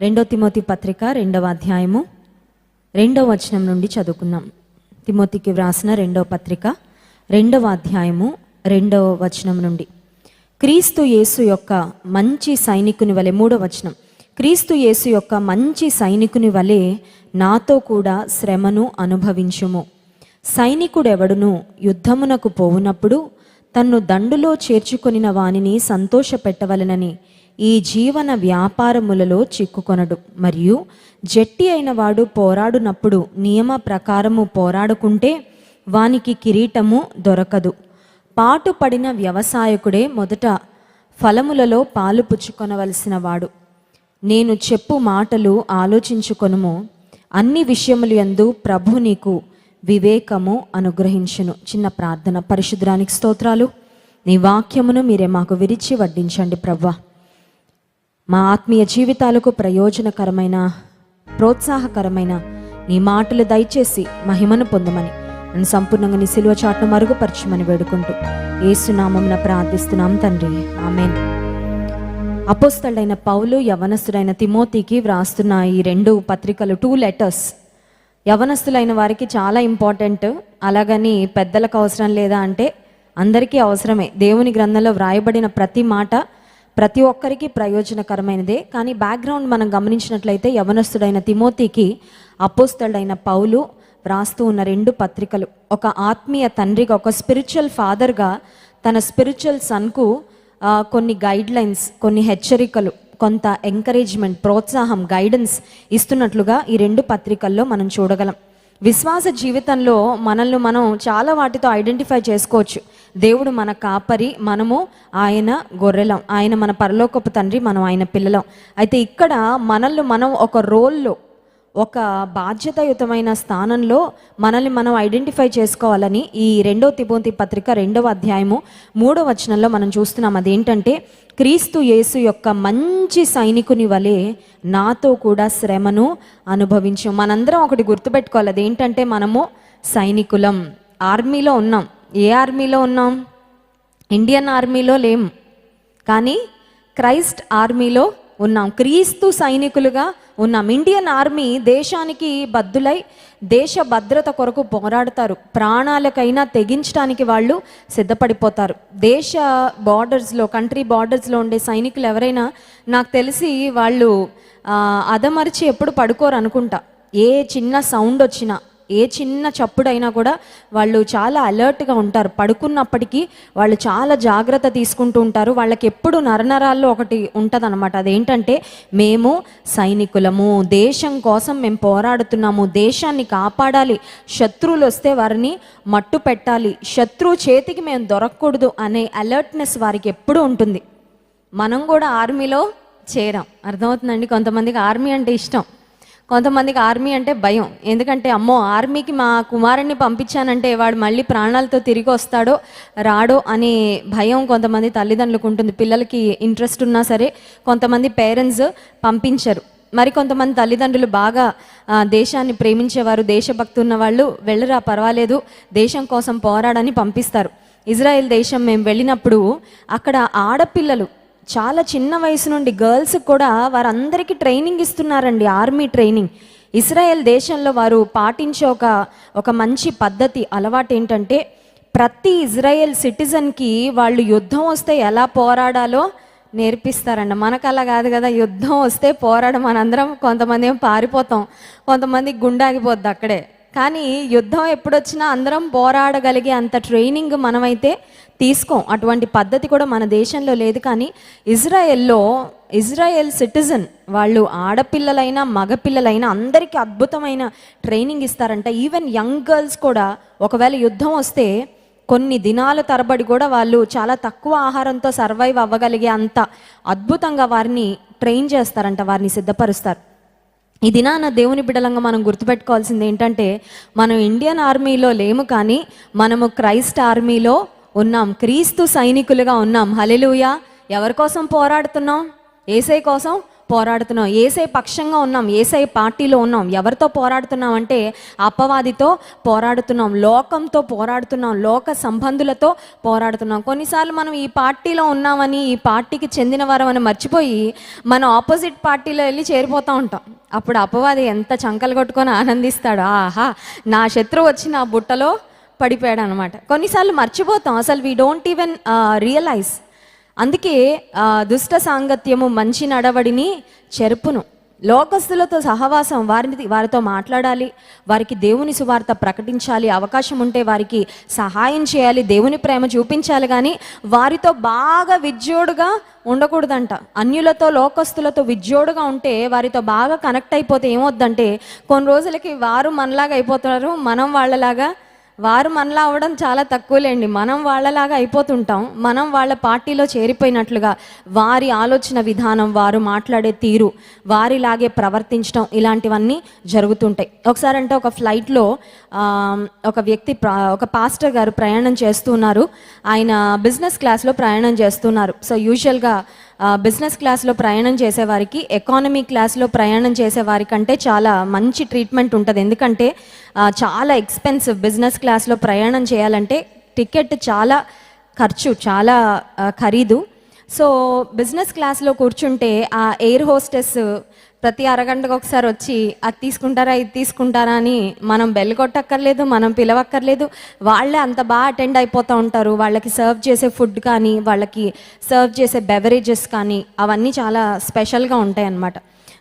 రెండో తిమోతి పత్రిక రెండవ అధ్యాయము రెండవ వచనం నుండి చదువుకున్నాం. తిమోతికి వ్రాసిన రెండవ పత్రిక రెండవ అధ్యాయము రెండవ వచనం నుండి. క్రీస్తు యేసు యొక్క మంచి సైనికుని వలె మూడవ వచనం. క్రీస్తు యేసు యొక్క మంచి సైనికుని వలె నాతో కూడా శ్రమను అనుభవించుము. సైనికుడెవడును యుద్ధమునకు పోవునప్పుడు తన్ను దండులో చేర్చుకొనిన వానిని సంతోషపెట్టవలెనని ఈ జీవన వ్యాపారములలో చిక్కుకొనడు. మరియు జట్టి అయిన వాడు పోరాడునప్పుడు నియమ ప్రకారము పోరాడుకుంటే వానికి కిరీటము దొరకదు. పాటుపడిన వ్యవసాయకుడే మొదట ఫలములలో పాలు పుచ్చుకొనవలసిన వాడు. నేను చెప్పు మాటలు ఆలోచించుకొనుము. అన్ని విషయములు యందు ప్రభు నీకు వివేకము అనుగ్రహించును. చిన్న ప్రార్థన పరిశుద్రానికి స్తోత్రాలు. నీ వాక్యమును మీరే మాకు విరిచి వడ్డించండి ప్రభా మా ఆత్మీయ జీవితాలకు ప్రయోజనకరమైన ప్రోత్సాహకరమైన నీ మాటలు దయచేసి మహిమను పొందమని నన్ను సంపూర్ణంగా నీ సిలువ చాటును మరుగుపరచమని వేడుకుంటూ ఏసునామం ప్రార్థిస్తున్నాం తండ్రి. ఆమెన్. అపోస్తలైన పౌలు యవనస్తుడైన తిమోతికి వ్రాస్తున్న ఈ రెండు పత్రికలు టూ లెటర్స్ యవనస్తులైన వారికి చాలా ఇంపార్టెంట్ అలాగని పెద్దలకు అవసరం లేదా అంటే అందరికీ అవసరమే. దేవుని గ్రంథంలో వ్రాయబడిన ప్రతి మాట ప్రతి ఒక్కరికి ప్రయోజనకరమైనదే. కానీ బ్యాక్గ్రౌండ్ మనం గమనించినట్లయితే యవనస్తుడైన తిమోతికి అపోస్తలుడైన పౌలు వ్రాస్తూ ఉన్న రెండు పత్రికలు. ఒక ఆత్మీయ తండ్రిగా ఒక స్పిరిచువల్ ఫాదర్గా తన స్పిరిచువల్ సన్కు కొన్ని గైడ్లైన్స్ కొన్ని హెచ్చరికలు కొంత ఎంకరేజ్మెంట్ ప్రోత్సాహం గైడెన్స్ ఇస్తున్నట్లుగా ఈ రెండు పత్రికల్లో మనం చూడగలం. విశ్వాస జీవితంలో మనల్ని మనం చాలా వాటితో ఐడెంటిఫై చేసుకోవచ్చు. దేవుడు మన కాపరి మనము ఆయన గొర్రెలం. ఆయన మన పరలోకపు తండ్రి మనం ఆయన పిల్లలం. అయితే ఇక్కడ మనల్ని మనం ఒక రోల్లో ఒక బాధ్యతాయుతమైన స్థానంలో మనల్ని మనం ఐడెంటిఫై చేసుకోవాలని ఈ రెండో తిబోతి పత్రిక రెండవ అధ్యాయము మూడో వచనంలో మనం చూస్తున్నాం. అదేంటంటే క్రీస్తు యేసు యొక్క మంచి సైనికుని వలె నాతో కూడా శ్రమను అనుభవించు. మనందరం ఒకటి గుర్తుపెట్టుకోవాలి. అదేంటంటే మనము సైనికులం. ఆర్మీలో ఉన్నాం. ఏ ఆర్మీలో ఉన్నాం? ఇండియన్ ఆర్మీలో లేం. కానీ క్రైస్ట్ ఆర్మీలో ఉన్నాం. క్రీస్తు సైనికులుగా ఉన్నాం. ఇండియన్ ఆర్మీ దేశానికి బద్దులై దేశ భద్రత కొరకు పోరాడతారు. ప్రాణాలకైనా తెగించడానికి వాళ్ళు సిద్ధపడిపోతారు. దేశ బార్డర్స్లో కంట్రీ బార్డర్స్లో ఉండే సైనికులు ఎవరైనా నాకు తెలిసి వాళ్ళు అదమరిచి ఎప్పుడు పడుకోరు అనుకుంటా ఏ చిన్న సౌండ్ వచ్చినా ఏ చిన్న చప్పుడైనా కూడా వాళ్ళు చాలా అలర్ట్గా ఉంటారు. పడుకున్నప్పటికీ వాళ్ళు చాలా జాగ్రత్త తీసుకుంటూ ఉంటారు. వాళ్ళకి ఎప్పుడు నరనరాల్లో ఒకటి ఉంటుంది అనమాట అదేంటంటే మేము సైనికులము. దేశం కోసం మేము పోరాడుతున్నాము. దేశాన్ని కాపాడాలి. శత్రువులు వస్తే వారిని మట్టు పెట్టాలి. శత్రువు చేతికి మేము దొరకకూడదు అనే అలర్ట్నెస్ వారికి ఎప్పుడూ ఉంటుంది. మనం కూడా ఆర్మీలో చేరాం. అర్థమవుతుందండి? కొంతమందికి ఆర్మీ అంటే ఇష్టం. కొంతమందికి ఆర్మీ అంటే భయం. ఎందుకంటే అమ్మో ఆర్మీకి మా కుమారుణ్ణి పంపించానంటే వాడు మళ్ళీ ప్రాణాలతో తిరిగి వస్తాడో రాడో అనే భయం కొంతమంది తల్లిదండ్రులకు ఉంటుంది. పిల్లలకి ఇంట్రెస్ట్ ఉన్నా సరే కొంతమంది పేరెంట్స్ పంపించరు. మరి కొంతమంది తల్లిదండ్రులు బాగా దేశాన్ని ప్రేమించేవారు దేశభక్తి ఉన్న వాళ్ళు వెళ్ళరా పర్వాలేదు దేశం కోసం పోరాడని పంపిస్తారు. ఇజ్రాయెల్ దేశం మేము వెళ్ళినప్పుడు అక్కడ ఆడపిల్లలు చాలా చిన్న వయసు నుండి గర్ల్స్ కూడా వారందరికీ ట్రైనింగ్ ఇస్తున్నారండి ఆర్మీ ట్రైనింగ్. ఇస్రాయెల్ దేశంలో వారు పాటించే ఒక ఒక మంచి పద్ధతి అలవాటు ఏంటంటే ప్రతి ఇజ్రాయెల్ సిటిజన్కి వాళ్ళు యుద్ధం వస్తే ఎలా పోరాడాలో నేర్పిస్తారండి. మనకు అలా కాదు కదా యుద్ధం వస్తే పోరాడం మనందరం కొంతమంది ఏం పారిపోతాం కొంతమంది గుండాగిపోద్ది అక్కడే. కానీ యుద్ధం ఎప్పుడొచ్చినా అందరం పోరాడగలిగే అంత ట్రైనింగ్ మనమైతే తీసుకోం. అటువంటి పద్ధతి కూడా మన దేశంలో లేదు కానీ ఇజ్రాయెల్లో ఇజ్రాయెల్ సిటిజన్ వాళ్ళు ఆడపిల్లలైనా మగపిల్లలైనా అందరికీ అద్భుతమైన ట్రైనింగ్ ఇస్తారంట. ఈవెన్ యంగ్ గర్ల్స్ కూడా ఒకవేళ యుద్ధం వస్తే కొన్ని దినాల తరబడి కూడా వాళ్ళు చాలా తక్కువ ఆహారంతో సర్వైవ్ అవ్వగలిగే అంత అద్భుతంగా వారిని ట్రైన్ చేస్తారంట వారిని సిద్ధపరుస్తారు. ఈ దినాన దేవుని బిడలంగా మనం గుర్తుపెట్టుకోవాల్సింది ఏంటంటే మనం ఇండియన్ ఆర్మీలో లేము కానీ మనము క్రైస్ట్ ఆర్మీలో ఉన్నాం. క్రీస్తు సైనికులుగా ఉన్నాం. హలెలుయా ఎవరి కోసం పోరాడుతున్నాం? ఏసై కోసం పోరాడుతున్నాం. ఏసై పక్షంగా ఉన్నాం. ఏసై పార్టీలో ఉన్నాం. ఎవరితో పోరాడుతున్నాం అంటే అపవాదితో పోరాడుతున్నాం. లోకంతో పోరాడుతున్నాం. లోక సంబంధులతో పోరాడుతున్నాం. కొన్నిసార్లు మనం ఈ పార్టీలో ఉన్నామని ఈ పార్టీకి చెందిన వారమని మర్చిపోయి మన ఆపోజిట్ పార్టీలో వెళ్ళి చేరిపోతూ ఉంటాం. అప్పుడు అపవాది ఎంత చంకలు కొట్టుకొని ఆనందిస్తాడు. ఆహా నా శత్రువు వచ్చి నా బుట్టలో పడిపోయాడు అనమాట కొన్నిసార్లు మర్చిపోతాం. అసలు వీ డోంట్ ఈవెన్ రియలైజ్ అందుకే దుష్ట సాంగత్యము మంచి నడవడిని చెరుపును. లోకస్తులతో సహవాసం వారిని వారితో మాట్లాడాలి. వారికి దేవుని సువార్త ప్రకటించాలి. అవకాశం ఉంటే వారికి సహాయం చేయాలి. దేవుని ప్రేమ చూపించాలి కానీ వారితో బాగా విజ్జోడుగా ఉండకూడదంట. అన్యులతో లోకస్తులతో విజ్జోడుగా ఉంటే వారితో బాగా కనెక్ట్ అయిపోతే ఏమవుద్దంటే కొన్ని రోజులకి వారు మనలాగా అయిపోతున్నారు మనం వాళ్ళలాగా వారు మనలా అవ్వడం చాలా తక్కువలేండి. మనం వాళ్ళలాగా అయిపోతుంటాం. మనం వాళ్ళ పార్టీలో చేరిపోయినట్లుగా వారి ఆలోచన విధానం వారు మాట్లాడే తీరు వారిలాగే ప్రవర్తించడం ఇలాంటివన్నీ జరుగుతుంటాయి. ఒకసారి అంటే ఒక ఫ్లైట్లో ఒక వ్యక్తి ఒక పాస్టర్ గారు ప్రయాణం చేస్తున్నారు. ఆయన బిజినెస్ క్లాస్లో ప్రయాణం చేస్తున్నారు. సో యూజువల్గా బిజినెస్ క్లాస్లో ప్రయాణం చేసేవారికి ఎకానమీ క్లాస్లో ప్రయాణం చేసేవారి కంటే చాలా మంచి ట్రీట్మెంట్ ఉంటుంది. ఎందుకంటే చాలా ఎక్స్పెన్సివ్ బిజినెస్ క్లాస్లో ప్రయాణం చేయాలంటే టికెట్ చాలా ఖర్చు చాలా ఖరీదు. సో బిజినెస్ క్లాస్లో కూర్చుంటే ఆ ఎయిర్ హోస్టెస్ ప్రతి అరగంటకు ఒకసారి వచ్చి అది తీసుకుంటారా ఇది తీసుకుంటారా అని మనం బెల్ కొట్టక్కర్లేదు మనం పిలవక్కర్లేదు. వాళ్ళే అంత బాగా అటెండ్ అయిపోతూ ఉంటారు. వాళ్ళకి సర్వ్ చేసే ఫుడ్ కానీ వాళ్ళకి సర్వ్ చేసే బెవరేజెస్ కానీ అవన్నీ చాలా స్పెషల్గా ఉంటాయి అన్నమాట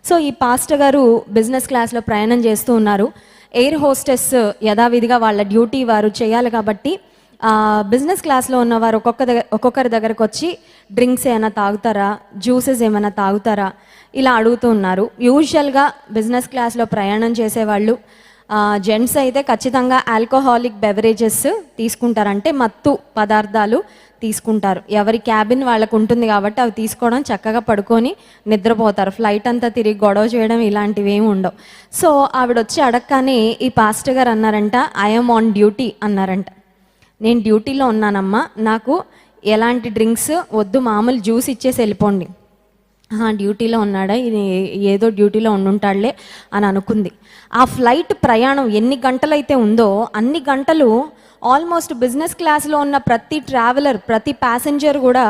సో ఈ పాస్టర్ గారు బిజినెస్ క్లాస్లో ప్రయాణం చేస్తూ ఉన్నారు. ఎయిర్ హోస్టెస్ యథావిధిగా వాళ్ళ డ్యూటీ వారు చేయాలి కాబట్టి బిజినెస్ క్లాస్లో ఉన్నవారు ఒక్కొక్క దగ్గర ఒక్కొక్కరి దగ్గరకు వచ్చి డ్రింక్స్ ఏమైనా తాగుతారా? జ్యూసెస్ ఏమైనా తాగుతారా? ఇలా అడుగుతూ ఉన్నారు. యూజువల్గా బిజినెస్ క్లాస్లో ప్రయాణం చేసేవాళ్ళు జెంట్స్ అయితే ఖచ్చితంగా ఆల్కహాలిక్ బెవరేజెస్ తీసుకుంటారంటే మత్తు పదార్థాలు తీసుకుంటారు. ఎవరి క్యాబిన్ వాళ్ళకు ఉంటుంది కాబట్టి అవి తీసుకోవడం చక్కగా పడుకొని నిద్రపోతారు. ఫ్లైట్ అంతా తిరిగి గొడవ చేయడం ఇలాంటివి ఏమి ఉండవు. సో ఆవిడ వచ్చి అడగగానే ఈ పాస్టర్ గారు అన్నారంట ఐఎమ్ ఆన్ డ్యూటీ అన్నారంట. నేను డ్యూటీలో ఉన్నానమ్మా నాకు ఎలాంటి డ్రింక్స్ వద్దు మామూలు జ్యూస్ ఇచ్చేసి వెళ్ళిపోండి. డ్యూటీలో ఉన్నాడా? ఇది ఏదో డ్యూటీలో ఉండుంటాడులే అని అనుకుంది. ఆ ఫ్లైట్ ప్రయాణం ఎన్ని గంటలైతే ఉందో అన్ని గంటలు ఆల్మోస్ట్ బిజినెస్ క్లాస్లో ఉన్న ప్రతి ట్రావెలర్ ప్రతి ప్యాసింజర్ కూడా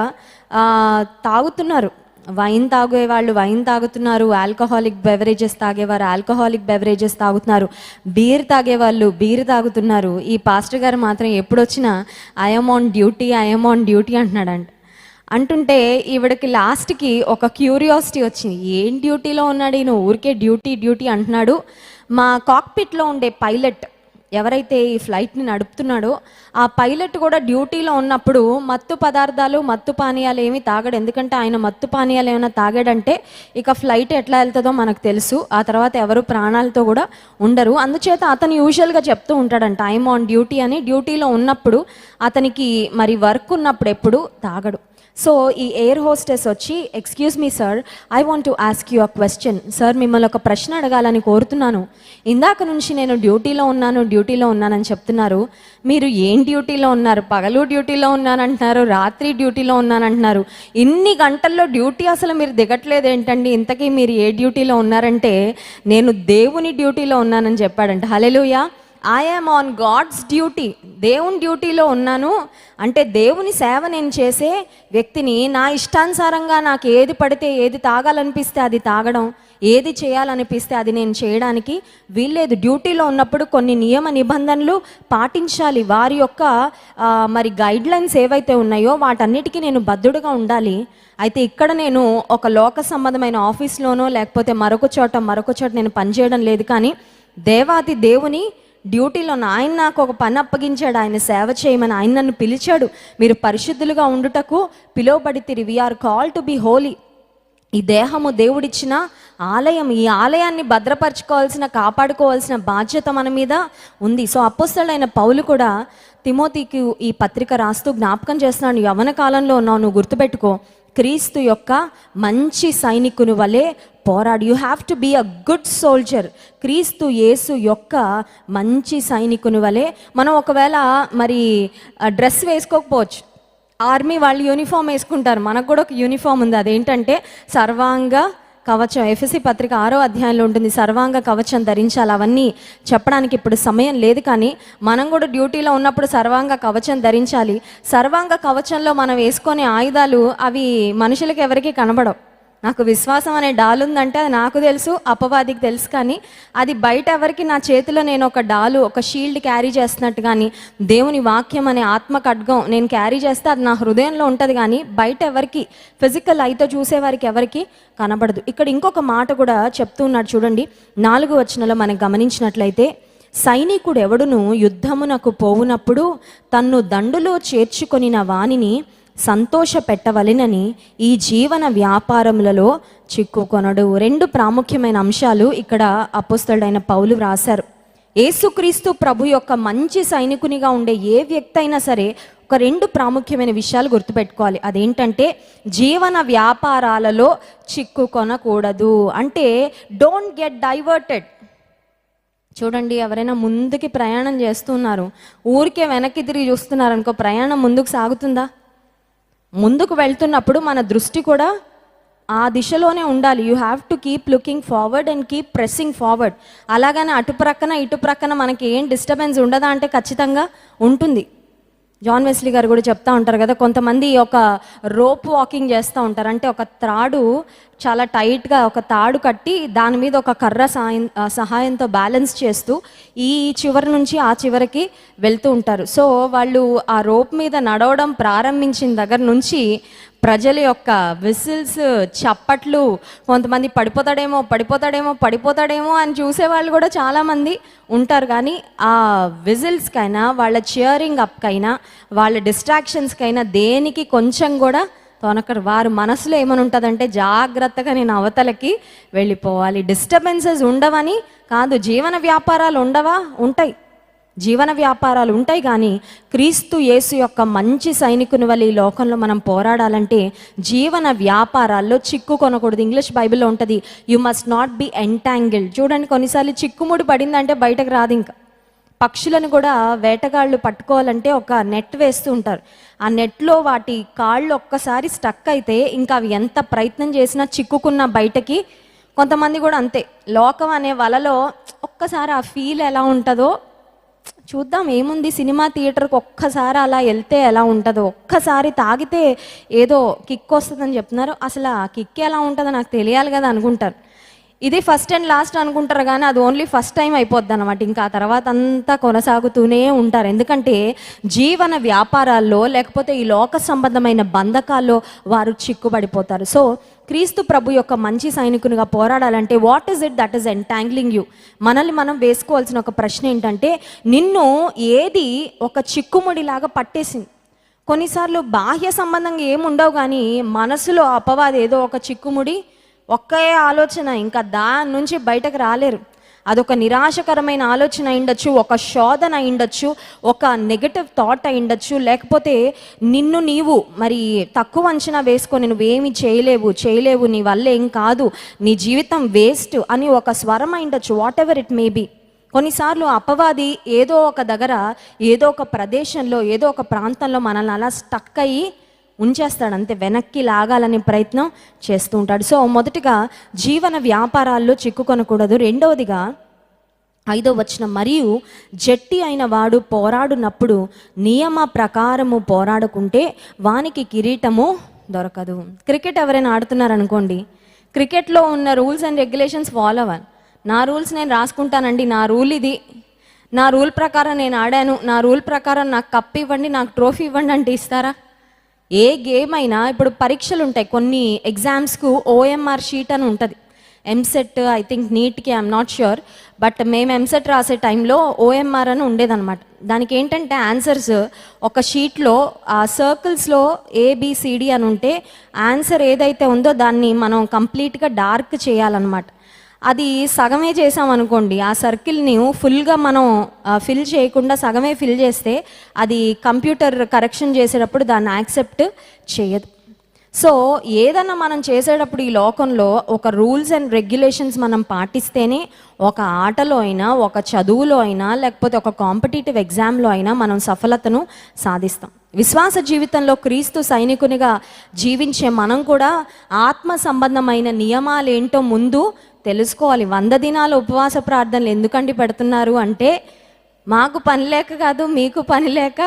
తాగుతున్నారు. వైన్ తాగే వాళ్ళు వైన్ తాగుతున్నారు ఆల్కహాలిక్ బెవరేజెస్ తాగేవారు ఆల్కహాలిక్ బెవరేజెస్ తాగుతున్నారు బీర్ తాగేవాళ్ళు బీర్ తాగుతున్నారు. ఈ పాస్టర్ గారు మాత్రం ఎప్పుడొచ్చినా I'm on duty I'm on duty అంటున్నాడంట. అంటుంటే ఈవిడకి లాస్ట్కి ఒక క్యూరియాసిటీ వచ్చింది. ఏం డ్యూటీలో ఉన్నాడు ఈయన? ఊరికే డ్యూటీ డ్యూటీ అంటున్నాడు. మా కాక్పిట్లో ఉండే పైలట్ ఎవరైతే ఈ ఫ్లైట్ని నడుపుతున్నాడో ఆ పైలట్ కూడా డ్యూటీలో ఉన్నప్పుడు మత్తు పదార్థాలు మత్తు పానీయాలు ఏమీ తాగడు. ఎందుకంటే ఆయన మత్తు పానీయాలు ఏమైనా తాగాడంటే ఇక ఫ్లైట్ ఎట్లా వెళ్తుందో మనకు తెలుసు. ఆ తర్వాత ఎవరు ప్రాణాలతో కూడా ఉండరు. అందుచేత అతను యూజువల్గా చెప్తూ ఉంటాడంట ఐఎమ్ ఆన్ డ్యూటీ అని. డ్యూటీలో ఉన్నప్పుడు అతనికి మరి వర్క్ ఉన్నప్పుడు ఎప్పుడు తాగడు. సో ఈ ఎయిర్ హోస్టెస్ వచ్చి excuse me sir I want to ask you a question sir మిమ్మల్ని ఒక ప్రశ్న అడగాలని కోరుతున్నాను. ఇందాక నుంచి నేను డ్యూటీలో ఉన్నాను డ్యూటీలో ఉన్నానని చెప్తున్నారు. మీరు ఏం డ్యూటీలో ఉన్నారు? పగలు డ్యూటీలో ఉన్నానంటున్నారు రాత్రి డ్యూటీలో ఉన్నానంటున్నారు. ఇన్ని గంటల్లో డ్యూటీ అసలు మీరు దిగట్లేదు ఏంటండి? ఇంతకీ మీరు ఏ డ్యూటీలో ఉన్నారంటే నేను దేవుని డ్యూటీలో ఉన్నానని చెప్పాడంట. Hallelujah I'm on God's duty దేవుని డ్యూటీలో ఉన్నాను. అంటే దేవుని సేవ నేను చేసే వ్యక్తిని నా ఇష్టానుసారంగా నాకు ఏది పడితే ఏది తాగాలనిపిస్తే అది తాగడం ఏది చేయాలనిపిస్తే అది నేను చేయడానికి వీల్లేదు. డ్యూటీలో ఉన్నప్పుడు కొన్ని నియమ నిబంధనలు పాటించాలి. వారి యొక్క మరి గైడ్లైన్స్ ఏవైతే ఉన్నాయో వాటన్నిటికీ నేను బద్ధుడుగా ఉండాలి. అయితే ఇక్కడ నేను ఒక లోక సంబంధమైన ఆఫీస్లోనో లేకపోతే మరొక చోట మరొక చోట నేను పనిచేయడం లేదు కానీ దేవాది దేవుని డ్యూటీలో ఆయన నాకు ఒక పని అప్పగించాడు. ఆయన సేవ చేయమని ఆయన నన్ను పిలిచాడు. మీరు పరిశుద్ధులుగా ఉండుటకు పిలువబడి we're call to be holy ఈ దేహము దేవుడిచ్చిన ఆలయం ఈ ఆలయాన్ని భద్రపరచుకోవాల్సిన కాపాడుకోవాల్సిన బాధ్యత మన మీద ఉంది. సో అపోస్తలైన పౌలు కూడా తిమోతికి ఈ పత్రిక రాస్తూ జ్ఞాపకం చేస్తున్నాను యవన కాలంలో ఉన్నావు నువ్వు గుర్తుపెట్టుకో. క్రీస్తు యొక్క మంచి సైనికుని వలె పోరాడు. You have to be a good soldier క్రీస్తు యేసు యొక్క మంచి సైనికుని వలె మనం ఒకవేళ మరి డ్రెస్ వేసుకోకపోవచ్చు. ఆర్మీ వాళ్ళు యూనిఫామ్ వేసుకుంటారు. మనకు కూడా ఒక యూనిఫామ్ ఉంది. అదేంటంటే సర్వాంగ కవచం ఎఫ్ఎస్సి పత్రిక ఆరో అధ్యాయంలో ఉంటుంది సర్వాంగ కవచం ధరించాలి. అవన్నీ చెప్పడానికి ఇప్పుడు సమయం లేదు కానీ మనం కూడా డ్యూటీలో ఉన్నప్పుడు సర్వాంగ కవచం ధరించాలి. సర్వాంగ కవచంలో మనం వేసుకునే ఆయుధాలు అవి మనుషులకు ఎవరికీ కనబడవు. నాకు విశ్వాసం అనే డాల్ ఉందంటే అది నాకు తెలుసు అపవాదికి తెలుసు కానీ అది బయట ఎవరికి నా చేతిలో నేను ఒక డాలు ఒక షీల్డ్ క్యారీ చేస్తున్నట్టు కానీ దేవుని వాక్యం అనే ఆత్మ ఖడ్గం నేను క్యారీ చేస్తే అది నా హృదయంలో ఉంటుంది కానీ బయట ఎవరికి ఫిజికల్ అయితే చూసే వారికి ఎవరికి కనబడదు. ఇక్కడ ఇంకొక మాట కూడా చెప్తూ ఉన్నాడు చూడండి నాలుగు వచనంలో మనం గమనించినట్లయితే సైనికుడు ఎవడును యుద్ధమునకు పోవునప్పుడు తన్ను దండులో చేర్చుకొనిన వాణిని సంతోష పెట్టవలెనని ఈ జీవన వ్యాపారములలో చిక్కుకొనడు. రెండు ప్రాముఖ్యమైన అంశాలు ఇక్కడ అపుస్తలుడైన పౌలు వ్రాశారు. ఏసుక్రీస్తు ప్రభు యొక్క మంచి సైనికునిగా ఉండే ఏ వ్యక్తి అయినా సరే ఒక రెండు ప్రాముఖ్యమైన విషయాలు గుర్తుపెట్టుకోవాలి. అదేంటంటే జీవన వ్యాపారాలలో చిక్కుకొనకూడదు. అంటే డోంట్ గెట్ డైవర్టెడ్ చూడండి ఎవరైనా ముందుకి ప్రయాణం చేస్తున్నారు ఊరికే వెనక్కి తిరిగి చూస్తున్నారు అనుకో ప్రయాణం ముందుకు సాగుతుందా? ముందుకు వెళ్తున్నప్పుడు మన దృష్టి కూడా ఆ దిశలోనే ఉండాలి. You have to keep looking forward and keep pressing forward అలాగని అటు ప్రక్కన ఇటు ప్రక్కన మనకి ఏం డిస్టర్బెన్స్ ఉండదా అంటే ఖచ్చితంగా ఉంటుంది. జాన్ వెస్లీ గారు కూడా చెప్తా ఉంటారు కదా కొంతమంది ఒక రోప్ వాకింగ్ చేస్తూ ఉంటారు. అంటే ఒక త్రాడు చాలా టైట్గా ఒక తాడు కట్టి దాని మీద ఒక కర్ర సాయం సహాయంతో బ్యాలెన్స్ చేస్తూ ఈ చివరి నుంచి ఆ చివరికి వెళ్తూ ఉంటారు. సో వాళ్ళు ఆ రోప్ మీద నడవడం ప్రారంభించిన దగ్గర నుంచి ప్రజల యొక్క విసిల్స్ చప్పట్లు కొంతమంది పడిపోతాడేమో పడిపోతాడేమో పడిపోతాడేమో అని చూసేవాళ్ళు కూడా చాలామంది ఉంటారు. కానీ ఆ విజిల్స్కైనా వాళ్ళ చియరింగ్ అప్కైనా వాళ్ళ డిస్ట్రాక్షన్స్కైనా దేనికి కొంచెం కూడా తొనకరు వారు మనసులో ఏమని ఉంటుందంటే జాగ్రత్తగా నేను అవతలకి వెళ్ళిపోవాలి. డిస్టర్బెన్సెస్ ఉండవని కాదు జీవన వ్యాపారాలు ఉండవా? ఉంటాయి. జీవన వ్యాపారాలు ఉంటాయి కానీ క్రీస్తు యేసు యొక్క మంచి సైనికుని వల్ల ఈ లోకంలో మనం పోరాడాలంటే జీవన వ్యాపారాల్లో చిక్కు కొనకూడదు. ఇంగ్లీష్ బైబిల్లో ఉంటుంది you must not be entangled చూడండి కొన్నిసార్లు చిక్కుముడి పడిందంటే బయటకు రాదు ఇంకా. పక్షులను కూడా వేటగాళ్ళు పట్టుకోవాలంటే ఒక నెట్ వేస్తూ ఉంటారు. ఆ నెట్లో వాటి కాళ్ళు ఒక్కసారి స్టక్ అయితే ఇంకా అవి ఎంత ప్రయత్నం చేసినా చిక్కుకున్న బయటకి. కొంతమంది కూడా అంతే లోకం అనే వలలో ఒక్కసారి ఆ ఫీల్ ఎలా ఉంటుందో చూద్దాం ఏముంది సినిమా థియేటర్కి ఒక్కసారి అలా వెళ్తే ఎలా ఉంటుందో. ఒక్కసారి తాగితే ఏదో కిక్ వస్తుందని చెప్తున్నారు. అసలు ఆ కిక్ ఎలా ఉంటుందో నాకు తెలియాలి కదా అనుకుంటారు. ఇది ఫస్ట్ అండ్ లాస్ట్ అనుకుంటారు కానీ అది ఓన్లీ ఫస్ట్ టైం అయిపోద్ది అనమాట ఇంకా ఆ తర్వాత అంతా కొనసాగుతూనే ఉంటారు. ఎందుకంటే జీవన వ్యాపారాల్లో లేకపోతే ఈ లోక సంబంధమైన బంధకాల్లో వారు చిక్కుబడిపోతారు. సో క్రీస్తు ప్రభు యొక్క మంచి సైనికునిగా పోరాడాలంటే what is it that is entangling you మనల్ని మనం వేసుకోవాల్సిన ఒక ప్రశ్న ఏంటంటే నిన్ను ఏది ఒక చిక్కుముడిలాగా పట్టేసింది? కొన్నిసార్లు బాహ్య సంబంధంగా ఏముండవు కానీ మనసులో అపవాది ఏదో ఒక చిక్కుముడి ఒక్కే ఆలోచన ఇంకా దాని నుంచి బయటకు రాలేరు. అదొక నిరాశకరమైన ఆలోచన అయిండొచ్చు ఒక శోధన అయిండొచ్చు ఒక నెగటివ్ థాట్ అయిండొచ్చు లేకపోతే నిన్ను నీవు మరి తక్కువ అంచనా వేసుకొని నువ్వేమి చేయలేవు చేయలేవు నీ వల్ల ఏం కాదు నీ జీవితం వేస్ట్ అని ఒక స్వరం అయిండొచ్చు whatever it may be కొన్నిసార్లు అపవాది ఏదో ఒక దగ్గర ఏదో ఒక ప్రదేశంలో ఏదో ఒక ప్రాంతంలో మనల్ని అలా స్టక్ అయ్యి ఉంచేస్తాడు అంతే వెనక్కి లాగాలనే ప్రయత్నం చేస్తూ ఉంటాడు. సో మొదటిగా జీవన వ్యాపారాల్లో చిక్కుకొనకూడదు. రెండవదిగా ఐదో వచనం మరియు జట్టి అయిన వాడు పోరాడునప్పుడు నియమ ప్రకారము పోరాడుకుంటే వానికి కిరీటము దొరకదు. క్రికెట్ ఎవరైనా ఆడుతున్నారనుకోండి క్రికెట్లో ఉన్న రూల్స్ అండ్ రెగ్యులేషన్స్ ఫాలో అవ్వాలి. నా రూల్స్ నేను రాసుకుంటానండి నా రూల్ ఇది. నా రూల్ ప్రకారం నేను ఆడాను నా రూల్ ప్రకారం నాకు కప్ ఇవ్వండి నాకు ట్రోఫీ ఇవ్వండి అంటే ఇస్తారా? ఏ గేమ్ అయినా ఇప్పుడు పరీక్షలు ఉంటాయి కొన్ని ఎగ్జామ్స్కు ఓఎంఆర్ షీట్ అని ఉంటుంది. ఎంసెట్ ఐ థింక్ నీట్కి ఐఎమ్ నాట్ ష్యూర్. బట్ మేము ఎంసెట్ రాసే టైంలో ఓఎంఆర్ అని ఉండేదన్నమాట. దానికి ఏంటంటే ఆన్సర్స్ ఒక షీట్లో ఆ సర్కిల్స్లో ఏబిసిడి అని ఉంటే ఆన్సర్ ఏదైతే ఉందో దాన్ని మనం కంప్లీట్గా డార్క్ చేయాలన్నమాట. అది సగమే చేసాం అనుకోండి ఆ సర్కిల్ని ఫుల్గా మనం ఫిల్ చేయకుండా సగమే ఫిల్ చేస్తే అది కంప్యూటర్ కరెక్షన్ చేసేటప్పుడు దాన్ని యాక్సెప్ట్ చేయదు. సో ఏదన్నా మనం చేసేటప్పుడు ఈ లోకంలో ఒక రూల్స్ అండ్ రెగ్యులేషన్స్ మనం పాటిస్తేనే ఒక ఆటలో అయినా ఒక చదువులో అయినా లేకపోతే ఒక కాంపిటేటివ్ ఎగ్జామ్లో అయినా మనం సఫలతను సాధిస్తాం. విశ్వాస జీవితంలో క్రీస్తు సైనికునిగా జీవించే మనం కూడా ఆత్మ సంబంధమైన నియమాలు ఏంటో ముందు తెలుసుకోవాలి. వంద దినాల ఉపవాస ప్రార్థనలు ఎందుకండి పెడుతున్నారు అంటే మాకు పని లేక కాదు మీకు పని లేక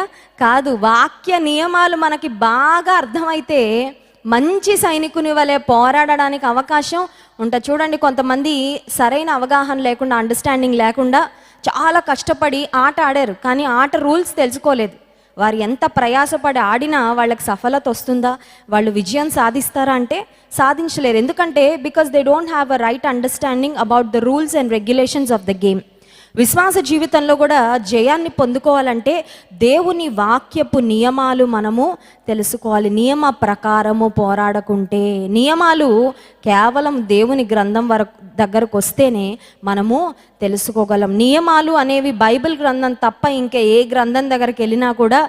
కాదు. వాక్య నియమాలు మనకి బాగా అర్థమైతే మంచి సైనికుని వలె పోరాడడానికి అవకాశం ఉంటుంది చూడండి కొంతమంది సరైన అవగాహన లేకుండా అండర్స్టాండింగ్ లేకుండా చాలా కష్టపడి ఆట ఆడారు. కానీ ఆట రూల్స్ తెలుసుకోలేదు. వారు ఎంత ప్రయాసపడి ఆడినా వాళ్ళకి సఫలత వస్తుందా? వాళ్ళు విజయం సాధిస్తారా అంటే సాధించలేరు. ఎందుకంటే because they don't have a right understanding about the rules and regulations of the game విశ్వాస జీవితంలో కూడా జయాన్ని పొందుకోవాలంటే దేవుని వాక్యపు నియమాలు మనము తెలుసుకోవాలి. నియమ ప్రకారము పోరాడకుంటే నియమాలు కేవలం దేవుని గ్రంథం వరకు దగ్గరకు వస్తేనే మనము తెలుసుకోగలం. నియమాలు అనేవి బైబిల్ గ్రంథం తప్ప ఇంకా ఏ గ్రంథం దగ్గరికి వెళ్ళినా కూడా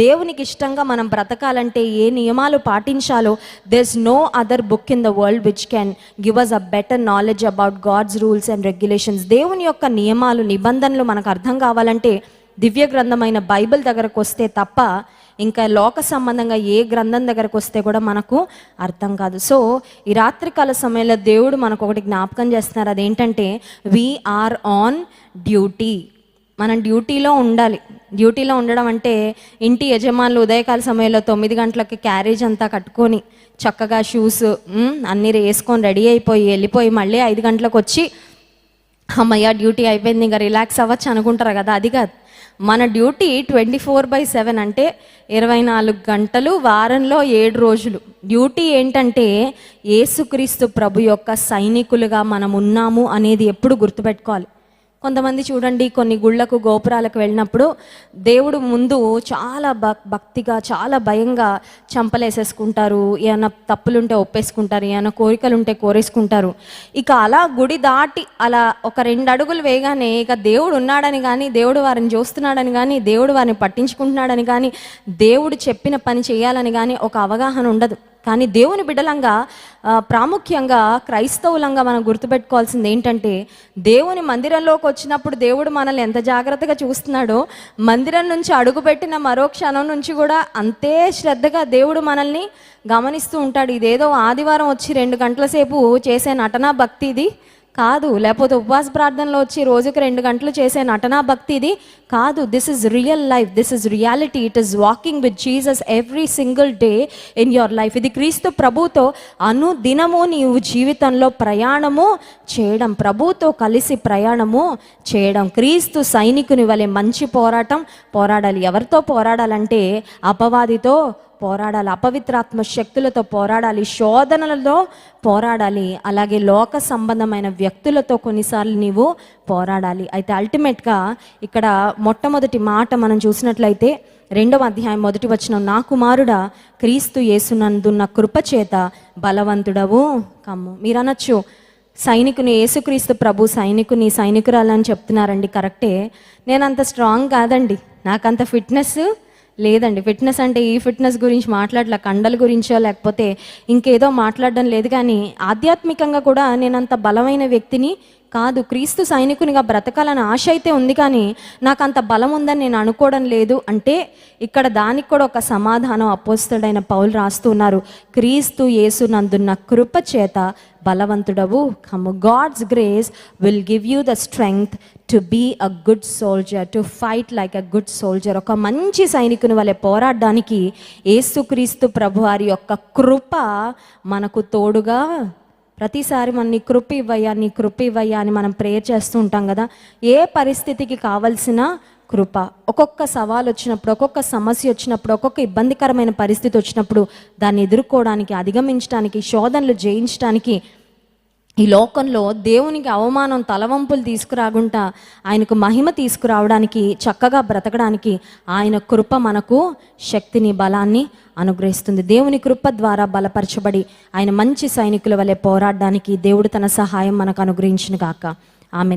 దేవునికి ఇష్టంగా మనం బ్రతకాలంటే ఏ నియమాలు పాటించాలో there's no other book in the world which can give us a better knowledge about God's rules and regulations దేవుని యొక్క నియమాలు నిబంధనలు మనకు అర్థం కావాలంటే దివ్య గ్రంథమైన బైబిల్ దగ్గరకు వస్తే తప్ప ఇంకా లోక సంబంధంగా ఏ గ్రంథం దగ్గరకు వస్తే కూడా మనకు అర్థం కాదు. సో ఈ రాత్రికాల సమయంలో దేవుడు మనకు ఒకటి జ్ఞాపకం చేస్తున్నారు. అదేంటంటే వీఆర్ ఆన్ డ్యూటీ మనం డ్యూటీలో ఉండాలి. డ్యూటీలో ఉండడం అంటే ఇంటి యజమానులు ఉదయకాల సమయంలో తొమ్మిది గంటలకి క్యారేజ్ అంతా కట్టుకొని చక్కగా షూస్ అన్నీ వేసుకొని రెడీ అయిపోయి వెళ్ళిపోయి మళ్ళీ ఐదు గంటలకు వచ్చి అమ్మయ్య డ్యూటీ అయిపోయింది ఇంకా రిలాక్స్ అవ్వచ్చు అనుకుంటారు కదా. అది కాదు. మన duty twenty four by seven అంటే ఇరవై నాలుగు గంటలు వారంలో ఏడు రోజులు. డ్యూటీ ఏంటంటే ఏసుక్రీస్తు ప్రభు యొక్క సైనికులుగా మనం ఉన్నాము అనేది ఎప్పుడు గుర్తుపెట్టుకోవాలి. కొంతమంది చూడండి కొన్ని గుళ్ళకు గోపురాలకు వెళ్ళినప్పుడు దేవుడు ముందు చాలా భక్ భక్తిగా చాలా భయంగా చంపలేసేసుకుంటారు. ఏమైనా తప్పులుంటే ఒప్పేసుకుంటారు ఏమైనా కోరికలు ఉంటే కోరేసుకుంటారు. ఇక అలా గుడి దాటి అలా ఒక రెండు అడుగులు వేయగానే ఇక దేవుడు ఉన్నాడని కానీ దేవుడు వారిని చూస్తున్నాడని కానీ దేవుడు వారిని పట్టించుకుంటున్నాడని కానీ దేవుడు చెప్పిన పని చేయాలని కానీ ఒక అవగాహన ఉండదు. కానీ దేవుని బిడ్డలంగా ప్రాముఖ్యంగా క్రైస్తవులంగా మనం గుర్తుపెట్టుకోవాల్సింది ఏంటంటే దేవుని మందిరంలోకి వచ్చినప్పుడు దేవుడు మనల్ని ఎంత జాగ్రత్తగా చూస్తున్నాడో మందిరం నుంచి అడుగుపెట్టిన మరో క్షణం నుంచి కూడా అంతే శ్రద్ధగా దేవుడు మనల్ని గమనిస్తూ ఉంటాడు. ఇదేదో ఆదివారం వచ్చి రెండు గంటల సేపు చేసే నటనా భక్తి ఇది కాదు. లేకపోతే ఉపవాస ప్రార్థనలో వచ్చి రోజుకి రెండు గంటలు చేసే నటనా భక్తి ఇది. కాదు this is real life this is reality it is walking with Jesus every single day in your life ఇది క్రీస్తు ప్రభుతో అనుదినము నీవు జీవితంలో ప్రయాణము చేయడం ప్రభుతో కలిసి ప్రయాణము చేయడం. క్రీస్తు సైనికుని వలె మంచి పోరాటం పోరాడాలి. ఎవరితో పోరాడాలంటే అపవాదితో పోరాడాలి అపవిత్రాత్మ శక్తులతో పోరాడాలి శోధనలతో పోరాడాలి అలాగే లోక సంబంధమైన వ్యక్తులతో కొన్నిసార్లు నీవు పోరాడాలి. అయితే అల్టిమేట్గా ఇక్కడ మొట్టమొదటి మాట మనం చూసినట్లయితే రెండవ అధ్యాయం మొదటి వచ్చిన నా కుమారుడా క్రీస్తు యేసునందున్న కృపచేత బలవంతుడవు కమ్ము. మీరు అనొచ్చు సైనికుని యేసుక్రీస్తు ప్రభు సైనికుని సైనికురాలని చెప్తున్నారండి కరెక్టే? నేను అంత స్ట్రాంగ్ కాదండి నాకంత ఫిట్నెస్ లేదండి. ఫిట్నెస్ అంటే ఈ ఫిట్నెస్ గురించి మాట్లాడలే కండల గురించో లేకపోతే ఇంకేదో మాట్లాడడం లేదు కానీ ఆధ్యాత్మికంగా కూడా నేను అంత బలమైన వ్యక్తిని కాదు క్రీస్తు సైనికునిగా బ్రతకాలని ఆశ అయితే ఉంది కానీ నాకు అంత బలం ఉందని నేను అనుకోవడం లేదు. అంటే ఇక్కడ దానికి కూడా ఒక సమాధానం అపోస్తుడైన పౌలు రాస్తున్నారు క్రీస్తు యేసు నందున్న కృప చేత బలవంతుడవు. Come God's grace will give you the strength to be a good soldier to fight like a good soldier ఒక మంచి సైనికుని వలె పోరాడడానికి యేసుక్రీస్తు ప్రభువారి యొక్క కృప మనకు తోడుగా ప్రతిసారి మనం నీ కృప ఇవ్వయ్యా నీ కృప ఇవ్వయ్యా అని మనం ప్రేయర్ చేస్తూ ఉంటాం కదా. ఏ పరిస్థితికి కావలసిన కృప? ఒక్కొక్క సవాల్ వచ్చినప్పుడు ఒక్కొక్క సమస్య వచ్చినప్పుడు ఒక్కొక్క ఇబ్బందికరమైన పరిస్థితి వచ్చినప్పుడు దాన్ని ఎదుర్కోవడానికి అధిగమించడానికి శోధనలు జయించడానికి ఈ లోకంలో దేవునికి అవమానం తలవంపులు తీసుకురాకుండా ఆయనకు మహిమ తీసుకురావడానికి చక్కగా బ్రతకడానికి ఆయన కృప మనకు శక్తిని బలాన్ని అనుగ్రహిస్తుంది. దేవుని కృప ద్వారా బలపరచబడి ఆయన మంచి సైనికుల వలె పోరాడడానికి దేవుడు తన సహాయం మనకు అనుగ్రహించిన కాక ఆమె